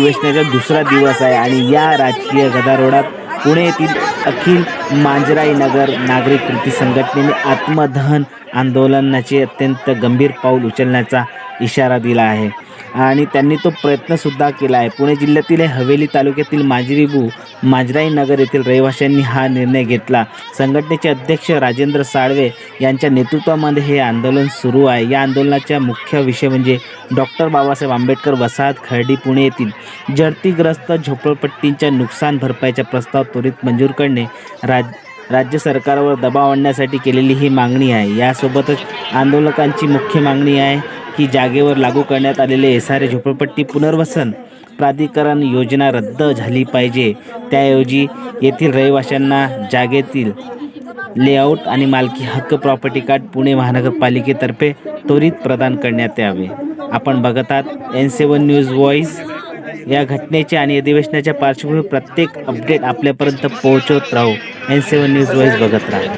अधिवेशनाचा दुसरा दिवस आहे आणि या राजकीय गदारोळात पुणे येथील अखिल मांजराई नगर नागरिक कृती संघटनेने आत्मदहन आंदोलनाचे अत्यंत गंभीर पाऊल उचलण्याचा इशारा दिला आहे. आणि त्यांनी तो प्रयत्नसुद्धा केला आहे. पुणे जिल्ह्यातील हवेली तालुक्यातील माजरीबू माजराई नगर येथील रहिवाशांनी हा निर्णय घेतला. संघटनेचे अध्यक्ष राजेंद्र साळवे यांच्या नेतृत्वामध्ये हे आंदोलन सुरू आहे. या आंदोलनाचा मुख्य विषय म्हणजे डॉक्टर बाबासाहेब आंबेडकर वसाहत खर्डी पुणे येथील जडतीग्रस्त झोपडपट्टींच्या नुकसान भरपाईचा प्रस्ताव त्वरित मंजूर करणे राज राज्य सरकारवर दबाव आणण्यासाठी केलेली ही मागणी आहे. यासोबतच आंदोलकांची मुख्य मागणी आहे की जागेवर लागू करण्यात आलेले एस आर झोपडपट्टी पुनर्वसन प्राधिकरण योजना रद्द झाली पाहिजे. त्याऐवजी येथील रहिवाशांना जागेतील लेआउट आणि मालकी हक्क प्रॉपर्टी कार्ड पुणे महानगरपालिकेतर्फे त्वरित प्रदान करण्यात यावे. आपण बघत आहात एन सेवन न्यूज व्हॉईस या घटनेच्या आणि अधिवेशनाच्या पार्श्वभूमीवर प्रत्येक अपडेट आपल्यापर्यंत पोहोचवत राहू. एन सेवन न्यूज व्हॉईस बघत राहा.